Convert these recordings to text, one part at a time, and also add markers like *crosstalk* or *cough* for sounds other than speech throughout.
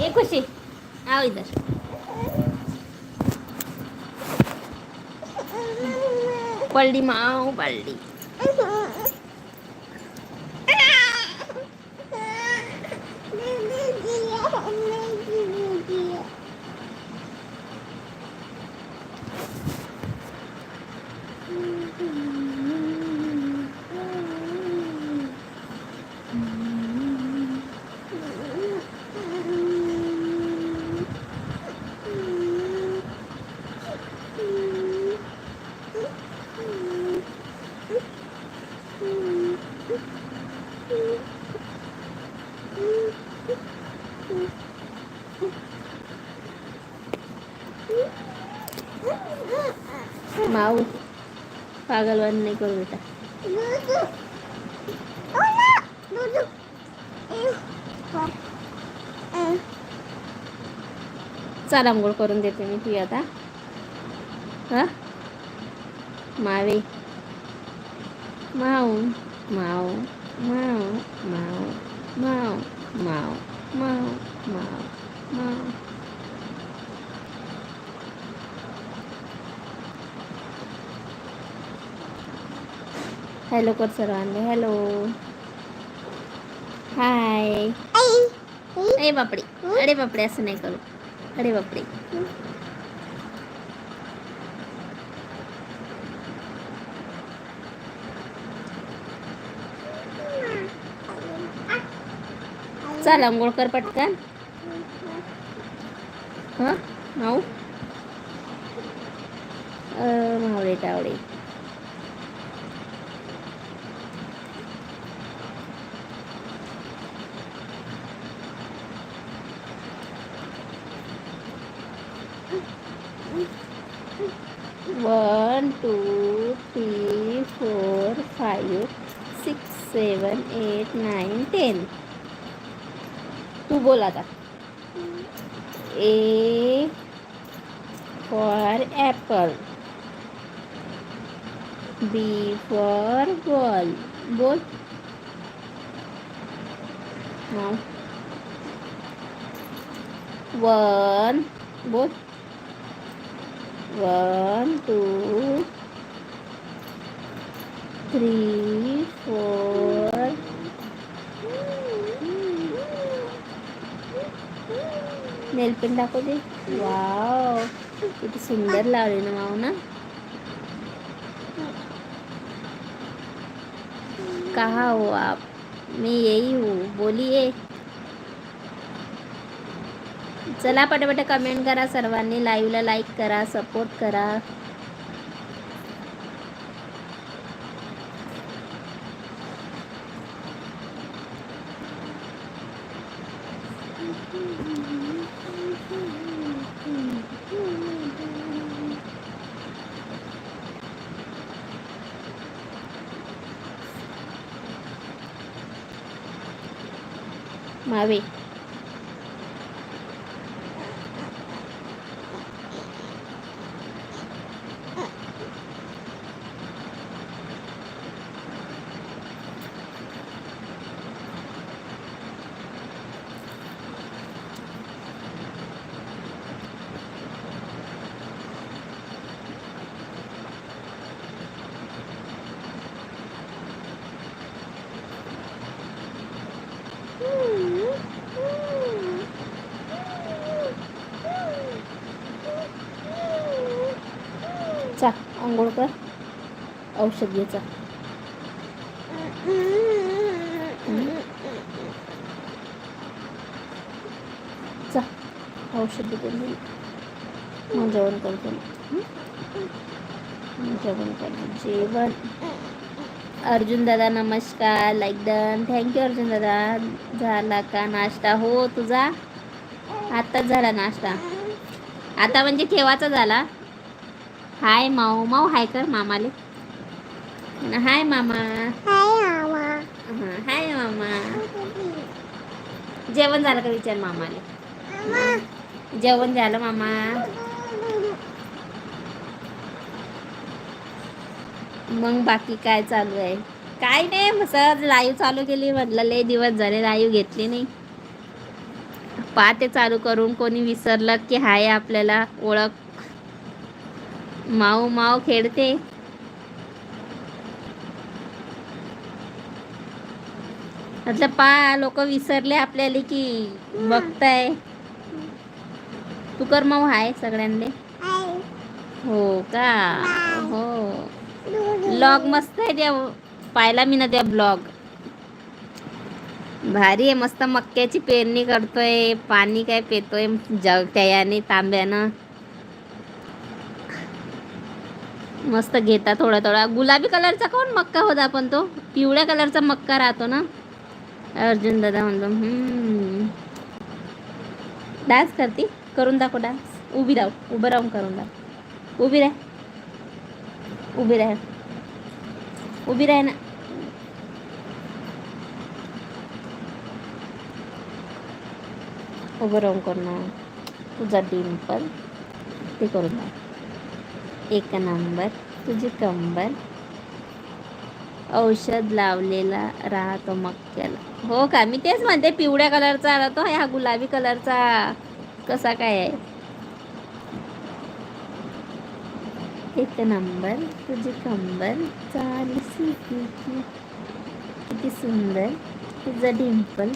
એ ખુશી. આવ ઇધર *laughs* પલડીમાં આવ પલડી. *laughs* पागलवान नाही करू बेटा. चल आंघोळ करून देते मी ती आता. हा? मावे. माऊ माऊ माऊ माऊ माऊ माऊ माऊ माऊ माऊ. हॅलो कर सर्वांनी हॅलो. हाय. अरे बापडे अरे बापडे असं नाही करू. अरे बापडे चल आंघोळ कर पटकन. हां? माऊ? मावळे टावळे two, three, four, five, six, seven, eight, nine, ten. तू बोला था A for apple. B for ball. Ball. No. One. Ball. One, two, three four nail pin दाखव दे वाव किती सुंदर लावले ना माऊ ना. कहा हो आप? मी यही हूँ. बोलिए. चला पटापट कमेंट करा सर्वांनी. लाईव्हला लाईक करा सपोर्ट करा. próxima vez. आंघोळ कर. औषध घ्यायचा चा औषध देते मग जेवण करतो जेवण करतो जेवण. अर्जुन दादा नमस्कार. लाईक डन थँक्यू अर्जुन दादा. झाला का नाश्ता? हो तुझा? आत्ताच झाला नाश्ता. आता म्हणजे केव्हाचा झाला? हाय माऊ माऊ हाय कर मामाले. हाय मामा. हां हाय मामा. जेवण झालं का विचार मामाले? जेवण झालं मामा. मग बाकी काय चालू आहे? काय नाही मग सहज लाईव्ह चालू केली. म्हटलं लय दिवस झाले लाईव्ह घेतली नाही. पाहते चालू करून कोणी विसरलं की हाय आपल्याला ओळख माऊ माऊ खेळते. आता पा लोक विसरले आपल्याला की बघताय. तू कर माऊ हाय सगळ्यांना हो का? हो. ब्लॉग मस्त आहे त्या पाहिला मी ना त्या ब्लॉग. भारी आहे मस्त मक्याची पेरणी करतोय पाणी काय पेतोय जग त्यायाने तांब्यानं. मस्त घेता थोडा थोडा. गुलाबी कलरचा कोण मक्का होता पण तो? पिवळ्या कलरचा मक्का राहतो ना? अर्जुन दादा म्हणतो डान्स करते? करून दाखव डान्स उभी राहू. उभं राहून करून दाखव. उभी राह. उभी राह. उभी राह ना. उभं राहून करणं तुझा डिंपल ते करून दाखव. एक नंबर. तुझी कंबर. औषध लावलेला राहतो मक्याला. हो का? मी तेच म्हणते पिवळ्या कलरचा राहतो हा गुलाबी कलरचा. कसा काय आहे? एक नंबर. तुझी कंबर चालीसी किती किती सुंदर. तुझा डिंपल.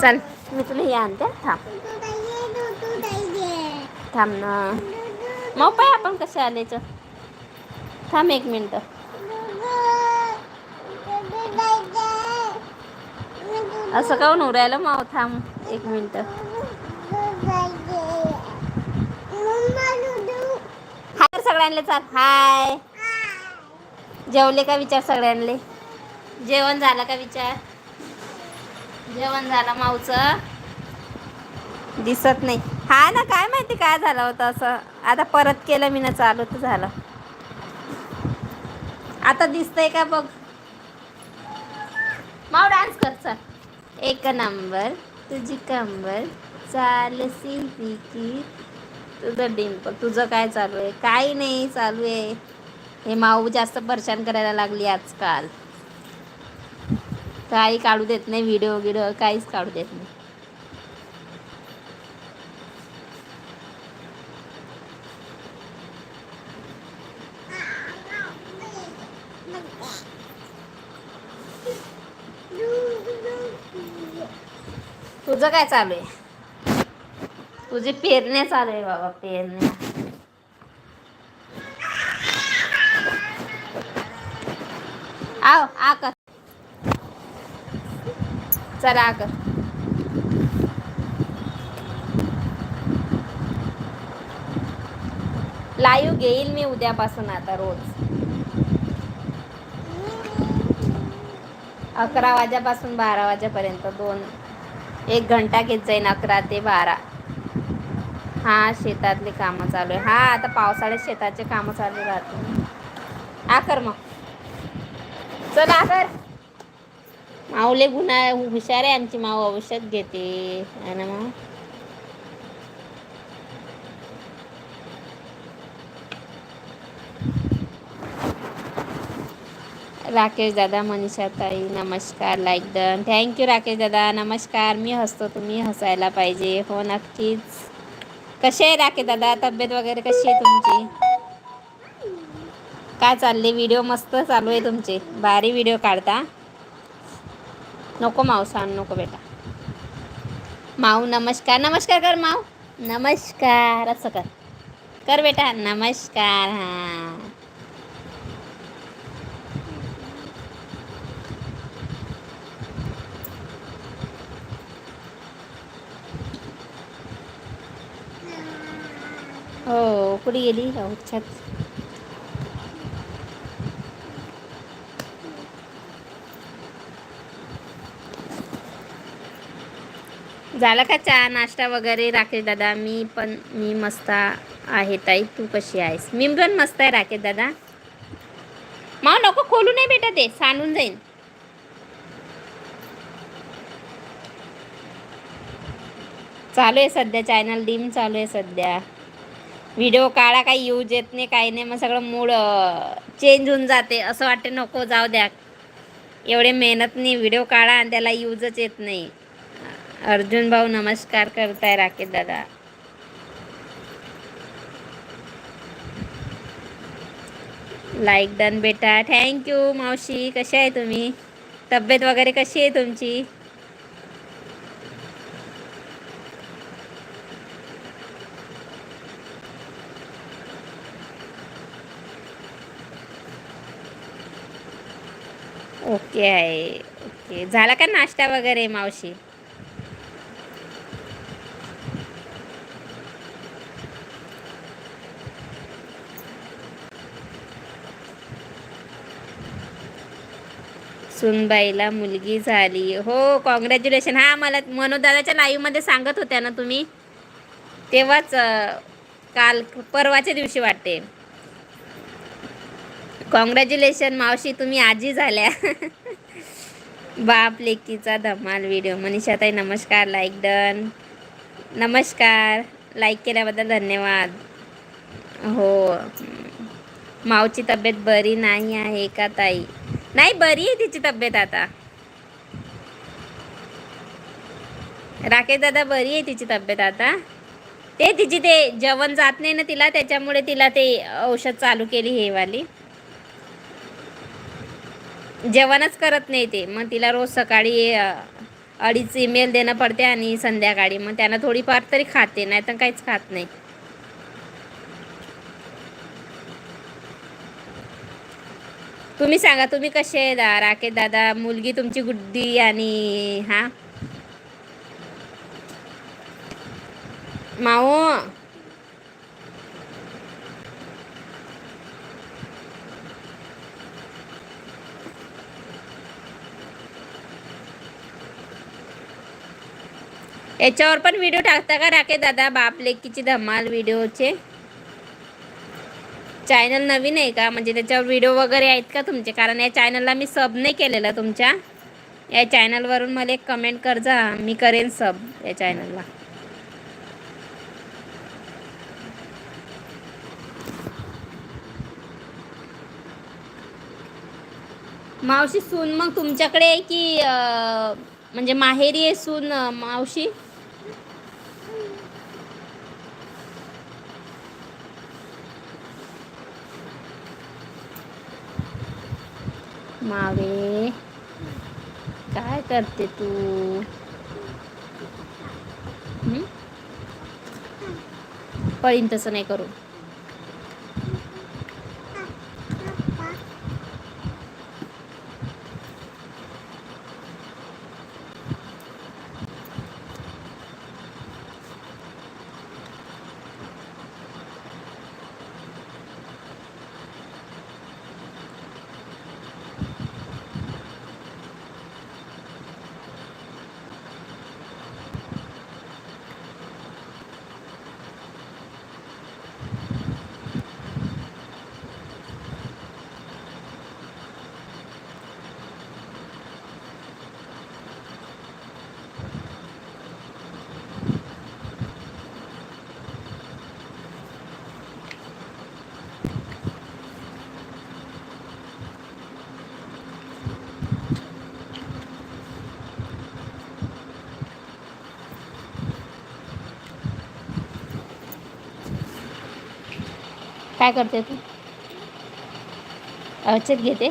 चल. मी तुला हे आणते थांब. थांब ना. मग पाय आपण कसे आलेच थांब एक मिनिट. असं काऊन उरायला? माव थांब एक मिनिट. हाय सगळ्यांना चाल. हाय. जेवले का विचार सगळ्यांले? जेवण झालं का विचार? जेवण झालं माऊचं. दिसत नाही. हा ना काय माहिती काय झालं होतं असं. आता परत केलं मी ना चालू तर झालं. आता दिसतंय का बघ. माऊ डान्स कर चल. एक नंबर. तुझी कंबर चालसी की तुझं डिंपल तुझं काय चालू आहे? काही नाही चालू आहे. हे माऊ जास्त परेशान करायला लागली आजकाल. काही काढू देत नाही व्हिडिओ गिडिओ काहीच काढू देत नाही. तुझं काय चालू आहे? तुझे पेरण्या चालू आहे बाबा पेरण्या. आव आ चला आ लाईव्ह घेईल मी उद्यापासून आता रोज. अकरा वाजेपासून बारा वाजेपर्यंत दोन एक घंटा घेत जाईन अकरा ते बारा. हा शेतातली कामं चालू आहे. हा आता पावसाळ्यात शेताचे कामं चालू राहते आ कर मग. चल आ कर माऊले गुन्हा हुशार आहे आमची माऊ औषध घेते. आणि राकेश दादा मनीषा ताई नमस्कार लाईक डन थँक्यू राकेश दादा. नमस्कार. मी हसतो तुम्ही हसायला पाहिजे. हो नक्कीच. कसे आहे राकेश दादा? तब्येत वगैरे कशी आहे तुमची? काय चालले व्हिडिओ मस्त चालू आहे तुमचे. भारी व्हिडिओ काढता. नको माऊ सांग नको बेटा. माऊ नमस्कार नमस्कार कर माऊ. नमस्कार असं कर. कर बेटा नमस्कार हां. हो कुठे गेली? छत. झालं का चहा नाश्ता वगैरे? राकेश दादा मी पण मी मस्त आहे ताई. तू कशी आहेस? मी पण मस्त आहे राकेश दादा. मग नको खोलू नाही बेटा ते. सांडून जाईन. चालू आहे सध्या चॅनल डीम चालू आहे सध्या. व्हिडिओ काढा काही यूज येत नाही काही नाही. मग सगळं मूड चेंज होऊन जाते. असं वाटते नको जाऊ द्या. एवढे मेहनत नाही व्हिडिओ काढा आणि त्याला यूजच येत नाही. अर्जुन भाऊ नमस्कार करताय राकेश दादा. लाईक डन बेटा. थँक्यू मावशी. कशी आहे तुम्ही? तब्येत वगैरे कशी आहे तुमची? ओके आहे. ओके झाला का नाश्ता वगैरे मावशी? सुनबाईला मुलगी झाली. हो कॉंग्रॅच्युलेशन हा मला मनोदादाच्या लाईव्हमध्ये सांगत होत्या ना तुम्ही? तेव्हाच काल परवाच्या दिवशी वाटते. कॉंग्रॅच्युलेशन मावशी तुम्ही आजी झाल्या. *laughs* बाप लेकीचा धमाल व्हिडिओ मनीषाताई नमस्कार लाईक डन नमस्कार. लाईक केल्याबद्दल धन्यवाद. हो. मावची तब्येत बरी नाही आहे का ताई? नाही बरी आहे तिची तब्येत आता. राकेश दादा बरी आहे तिची तब्येत आता. ते तिची ते जेवण जात नाही ना तिला त्याच्यामुळे तिला ते औषध चालू केली हे वाली. जेवणच करत नाही ते. मग तिला रोज सकाळी अडीच ईमेल देणं पडते आणि संध्याकाळी. मग त्यांना थोडीफार तरी खाते नाही तर काहीच खात नाही. तुम्ही सांगा तुम्ही कसे आहे दा राकेश दादा मुलगी तुमची गुड्डी आणि हा? माओ याच्यावर पण व्हिडिओ टाकता का राकेश दादा? बाप लेकीची धमाल व्हिडिओचे चॅनल नवीन आहे का? म्हणजे त्याच्यावर व्हिडिओ वगैरे आहेत का तुमचे? कारण या चॅनलला मी सब नाही केलेलं तुमच्या. या चॅनलवरून मला एक कमेंट कर जा. मी करेन सब या चॅनलला मावशी सून मग तुमच्याकडे आहे की म्हणजे माहेरी आहे सून मावशी? मावे. काय करते तू? पळीन तसं नाही करू काय करते तू औषध घेते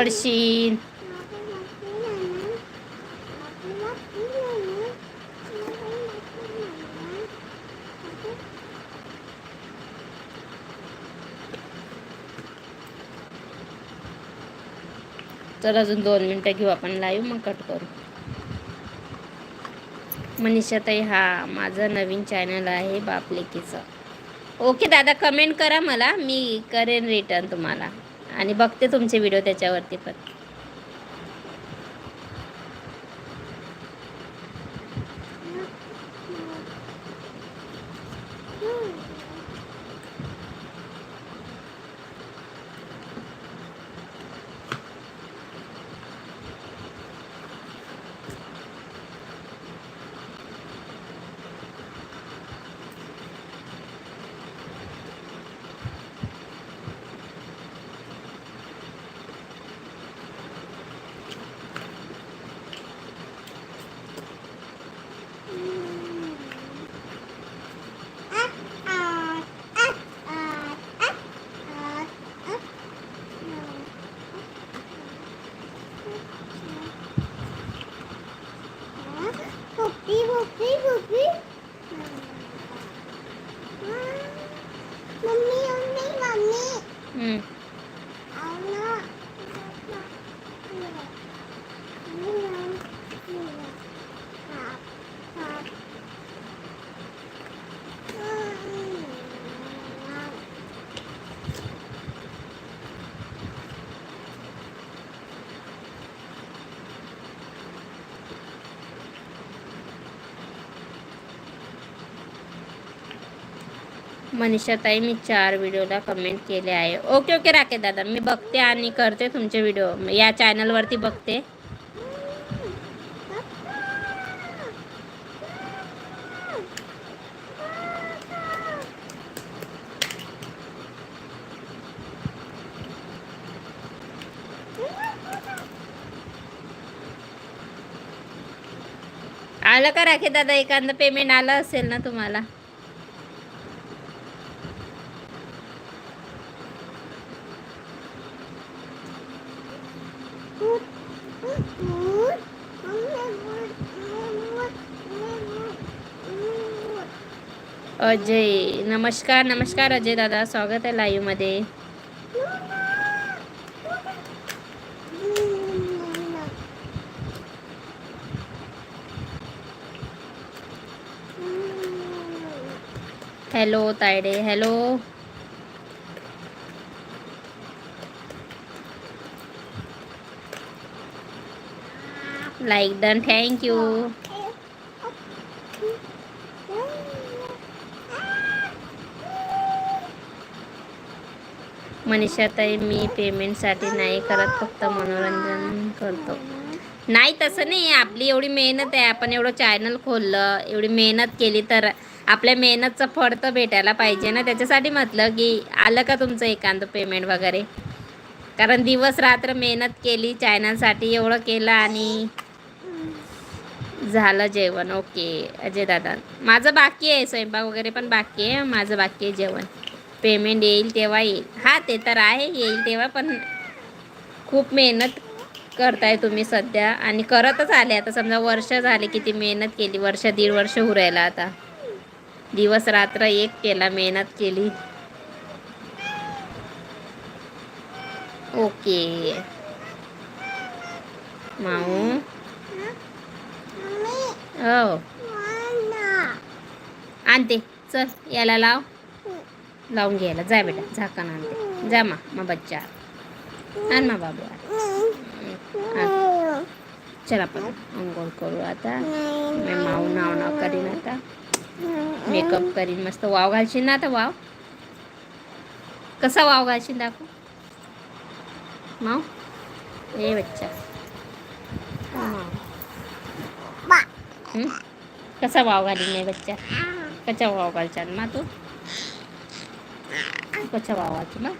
पडशील चल अजून दोन मिनटं घेऊ आपण लाईव्ह मग कट करू. मनीषाताई हा माझं नवीन चॅनल आहे बापलेकीचं. ओके दादा कमेंट करा मला. मी करेन रिटर्न तुम्हाला. आणि बघते तुमचे व्हिडिओ त्याच्यावरती पण. मनीषा ताई मी चार व्हिडिओला कमेंट केले आहे. ओके ओके राकेश दादा मी बघते आणि करते तुमचे व्हिडिओ. या चॅनलवरती बघते. आलं का राखे दादा? एखादं पेमेंट आलं असेल ना तुम्हाला? अजय. नमस्कार नमस्कार अजय दादा. स्वागत आहे लाईव्हमध्ये. Hello Tayde. Hello like done thank you मनीषाताई मी पेमेंटसाठी नाही करत फक्त मनोरंजन करतो. नाही तसं नाही. आपली एवढी मेहनत आहे. आपण एवढं चॅनल खोललं एवढी मेहनत केली तर आपल्या मेहनतचं फळ तर भेटायला पाहिजे ना. त्याच्यासाठी म्हटलं की आलं का तुमचं एखादं पेमेंट वगैरे? कारण दिवस रात्र मेहनत केली चॅनलसाठी एवढं केलं आणि झालं जेवण. ओके अजय दादा. माझं बाकी आहे. स्वयंपाक वगैरे पण बाकी आहे. माझं बाकी आहे जेवण. पेमेंट येईल तेव्हा येईल. हा ते तर आहे येईल तेव्हा पण खूप मेहनत करताय तुम्ही सध्या. आणि करतच आले आता समजा वर्ष झाले किती मेहनत केली वर्ष दीड वर्ष उरायला आता. दिवस रात्र एक केला मेहनत केली. ओके. माऊ. हो. आणते चल याला लाव. लावून घ्यायला. जा बेटा झाकण आणते जा मा मा बच्चा. आण मा बाबू आण. चल आपण अंघोळ करू आता. मी माऊ नाव नाव करीन आता. मेकअप करीन. मस्त वाव घालशील ना आता वाव. कसा वाव घालशील दाखव. माऊ. ए बच्चा. कसा वाव घालीन नाही बच्चा? कसा वाव घालचाल मा तू? वाव घालतो ना?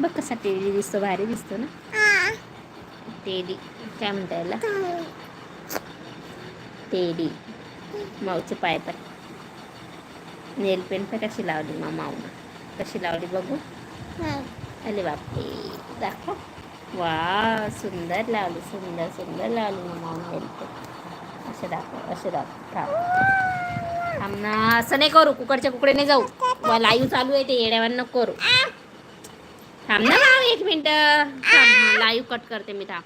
बघ कसा टेडी दिसतो भारी दिसतो ना? टेडी काय म्हणता याला? टेडी माऊचे पाय पण. नेल पेंट पण कशी लावली मा माऊनं? कशी लावली बघू? अरे बापरे दाखव. वा सुंदर लावली सुंदर सुंदर लावली मा माऊन नेल पेंट असे दाखव असे दाखव. थांब. थांब ना असं नाही करू कुकडच्या कुकडे नाही जाऊ लाईव्ह चालू आहे ते येड्यावर नको करू. थांब ना भाऊ एक मिनिट. लाईव्ह कट करते मी थांब.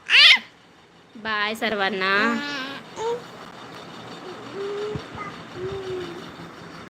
बाय सर्वांना.